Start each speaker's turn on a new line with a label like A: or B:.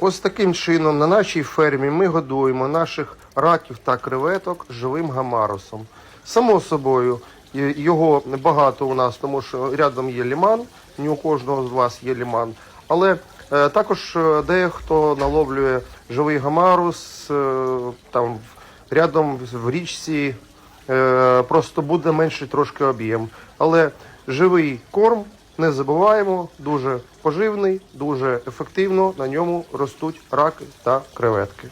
A: Ось таким чином на нашій фермі ми годуємо наших раків та креветок живим гамарусом. Само собою, його багато у нас, тому що рядом є ліман, не у кожного з вас є ліман. Але е, також е, дехто наловлює живий гамарус е, там рядом в річці, просто буде менший трошки об'єм. Але живий корм не забуваємо, дуже поживний, дуже ефективно на ньому ростуть раки та креветки.